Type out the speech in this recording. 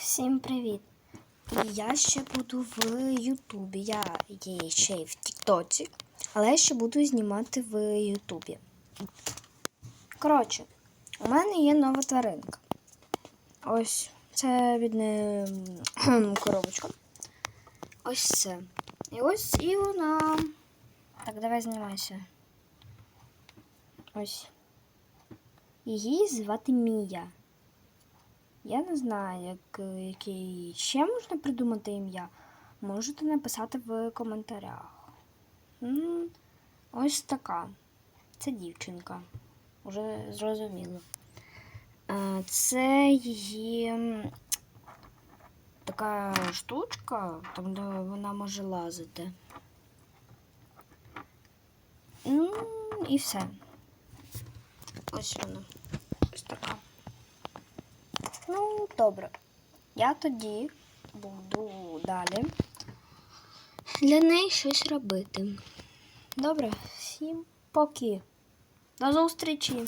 Всім привіт! Я ще буду в Ютубі. Я є ще й в Тіктоці, але я ще буду знімати в Ютубі. Коротше, у мене є нова тваринка. Ось це від не коробочка. Ось це. І ось і вона. Так, давай знімайся. Ось. Її звати Мія. Я не знаю, як, яке ще можна придумати ім'я. Можете написати в коментарях. Ось така. Це дівчинка. Уже зрозуміло. Це її така штучка, там де вона може лазити. І все. Ось вона. Ось така. Ну, добре. Я тоді буду далі для неї щось робити. Добре, всім поки. До зустрічі!